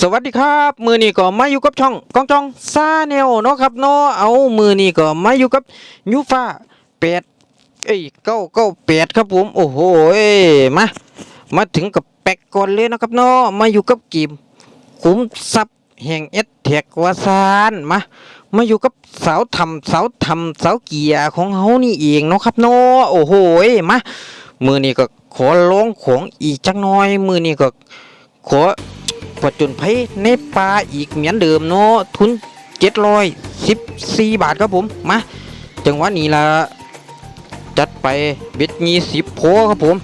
สวัสดีครับ มือนี้ก็มาอยู่กับช่องกองจองซาแนวเนาะครับเนาะเอามือนี้ก็มาอยู่กับยูฟ่าแปดเอ้ยเก้าเก้าแปดครับผมโอ้โหเอ้ยมามาถึงกับแปกก่อนเลยนะครับเนาะมาอยู่กับกีมขุมทรัพย์แห่งเอสแท็กวาซานมามาอยู่กับสาวทำสาวทำสาวเกียร์ของเฮานี่เองเนาะครับเนาะโอ้โหเอ้ยมามือนี้ก็ขอร้องของอีกจักหน่อย มือนี้ก็ขอ ผจญภัยในปาอีกเหมือนเดิมเนาะทุนเจ็ดร้อยสิบสี่บาทครับผมมาจังหวะนี้ละจัดไปเบ็ดยี่สิบโพครับผม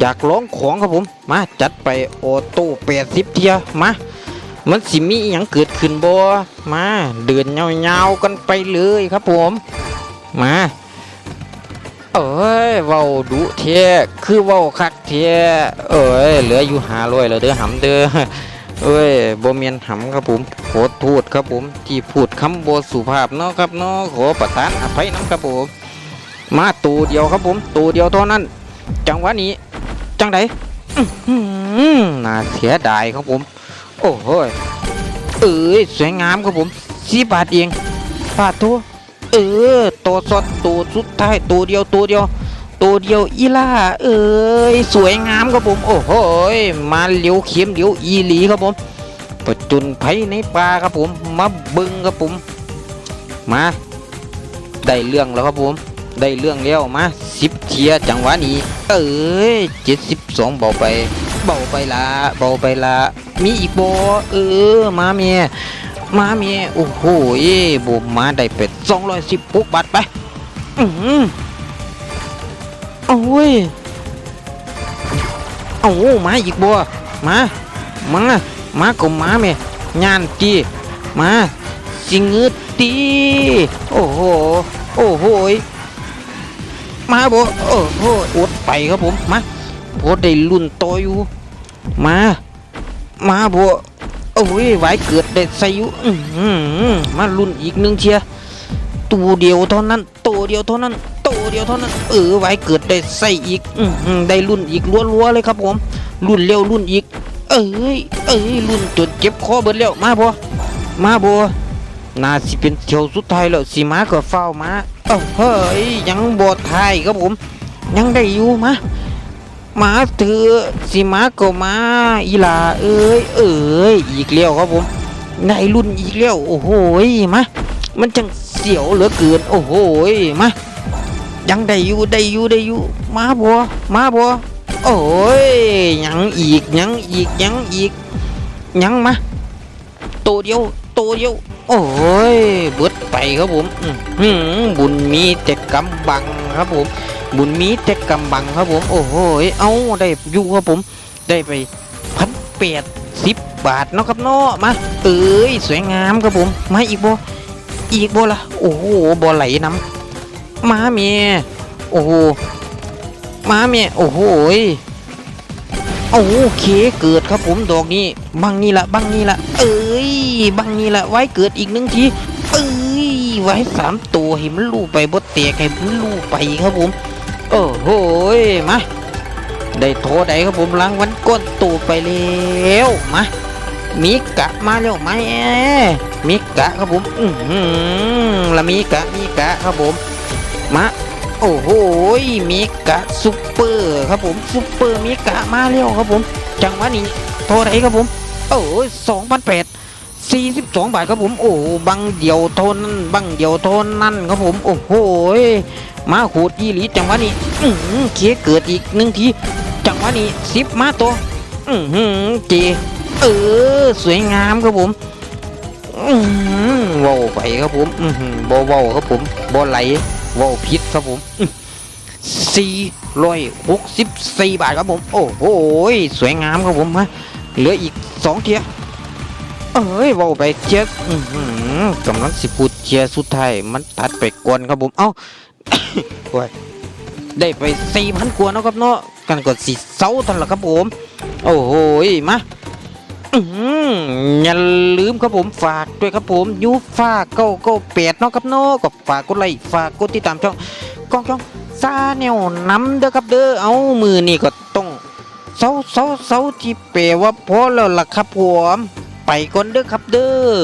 อยากร้องของครับผมมาจัดไปโอโต้แปดสิบเทียมามันสิมีอย่างเกิดขึ้นบ่มาเดินยาๆกันไปเลยครับผม มาเอ้ยเว้าดุเทียคือเว้าคักเทียเอ้ยเหลืออยู่หาร้อยแล้วเด้อหำเด้อ เอ้ยบเมียนหำครับผมขอโทษครับผม ที่พูดคำโบสุภาพเนาะครับเนาะขอประทานอภัยน้ำครับผม มาตัวเดียวครับผมตัวเดียวเท่านั้น จังหวะนี้ จังไดอื้อหือน่าเสียดายครับผม โอ้โหยเอ้ยสวยงามครับผมสีบาทเองบาทตัวเออตัวสดตัวสุดท้ายตัวเดียวตัวเดียว ตัวเดียวอีล่า เอ้ยสวยงามครับผม โอ้โหมาเหลียวเข็มเหลียวอีหลีครับผมประจุนภัยในป่าครับผม มาบึงครับผม มา ได้เรื่องแล้วครับผม ได้เรื่องแล้วมาสิบเทียจังหวะนี้ เอ้ยเจ็ดสิบสองเบาไป เบาไปละเบาไปละมีอีกโบเออมาเมียมาเมียโอ้โหบุมมาได้เป็ดสองร้อยสิบปุ๊บบาทไป อื โอ้ยโอ้โหมาอีกบัวมามามาก็มาเมียงานจีมาสิงืดตีโอ้โหโอ้โหมาบัวโอ้โหอดไปครับผมมาพอได้รุ่นโตอยู่มามาบัวโอ้ยไหวเกิดเด็ดใส่อยู่มาลุ้นอีกหนึ่งเชียร์ตัวเดียวเท่านั้นตัวเดียวเท่านั้น ตัวเดียวเท่านั้นเออไหวเกิดได้ใส่อีกอืได้ลุ้นอีกรัวๆเลยครับผมลุ้นเร็วลุ้นอีก เอ้ยเอ้ยลุ้นจนเจ็บคอเบิดแล้วมาบัวมาบัวน่าสิเป็นเที่ยวสุดท้ายแล้วสิมาก็เฝ้ามาเอ้าเฮ้ยยังบ่ทายครับผม ยังได้อยู่มามาเถือสิมาก็มาอีหลาเอ้ยเอ้ยอีกแล้วครับผมในรุ่นอีกแล้วโอ้โหมามันจังเสียวเหลือเกิน โอ้โหมา ยังได้อยู่ได้อยู่ได้อยู่มาบัวมาบัวโอ้ยยังอีกยังอีกยังอีกยังมาตัวเดียวตัวเดียวโอ้ยเบิดไปครับผมหือบุญมีแต่กำบังครับผม บุญมีแต่กำบังครับผม โอ้โหยเอาได้อยู่ครับผม ได้ไปพันแปดสิบบาทเนาะครับเนาะมาเอ้ยสวยงามครับผมมาอีกบ่อีกบ่ละโอ้โหบ่ไหลน้ำ ม้าเมียโอ้โหม้าเมียโอ้โหยโอเคเกิดครับผมดอกนี้บังนี่ละบังนี่ละเอ้ยบังนี่ละไว้เกิดอีกหนึ่งทีเอ้ยไว้สามตัวให้มันลู่ไปบ่แตกให้มันลู่ไปครับผมโอ้โหยมาได้โทรได้ครับผมรางวัลก้นตูไปแล้วมามีกะมาแล้วไหมมีกะครับผมอือหือละมีกะมีกะครับผม มาโอ้โหมีกะซุปเปอร์ครับผมซุปเปอร์มีกะมาแล้วครับผม จังหวะนี้โทรได้ครับผม โอ้สองพันแปดสี่สิบสองบาทครับผม โอ้บังเดียวโทนนั้นบังเดียวโทนนั่นครับผม โอ้โหมาขูดยี่หลีจังหวะนี้อืเคเกิดอีกหนึ่งที จังหวะนี้สิบมาตัวอือหือเจเออสวยงามครับผมอือหือเว้าวไปครับผมอือหือบ่าวครับผมบ่ไหล ว้าวพิษครับผมสี่ร้อยหกสิบสี่บาทครับผม โอ้โหสวยงามครับผมฮะเหลืออีกสองเทียเอ้ยว้าไปเทียกำลังสิพูดเทียสุดท้ายมันตัดไปกวนครับผม เอ้าโอ้ยได้ไปสี่พันกว่าเนาะครับเนาะกันกดสีเสาทันละครับผม โอ้โหมา อย่าลืมครับผมฝากด้วยครับผมยูฟาเก้าเก้าแปดเนาะครับเนาะก็ฝากกดไลค์ฝากกดติดตามช่องกองช่องซาแนวน้ำเด้อครับเด้อเอามือนี่ก็ต้องเสาเสาเสาที่เปลว่าพอแล้วล่ะครับผมไปก่อนเด้อครับเด้อ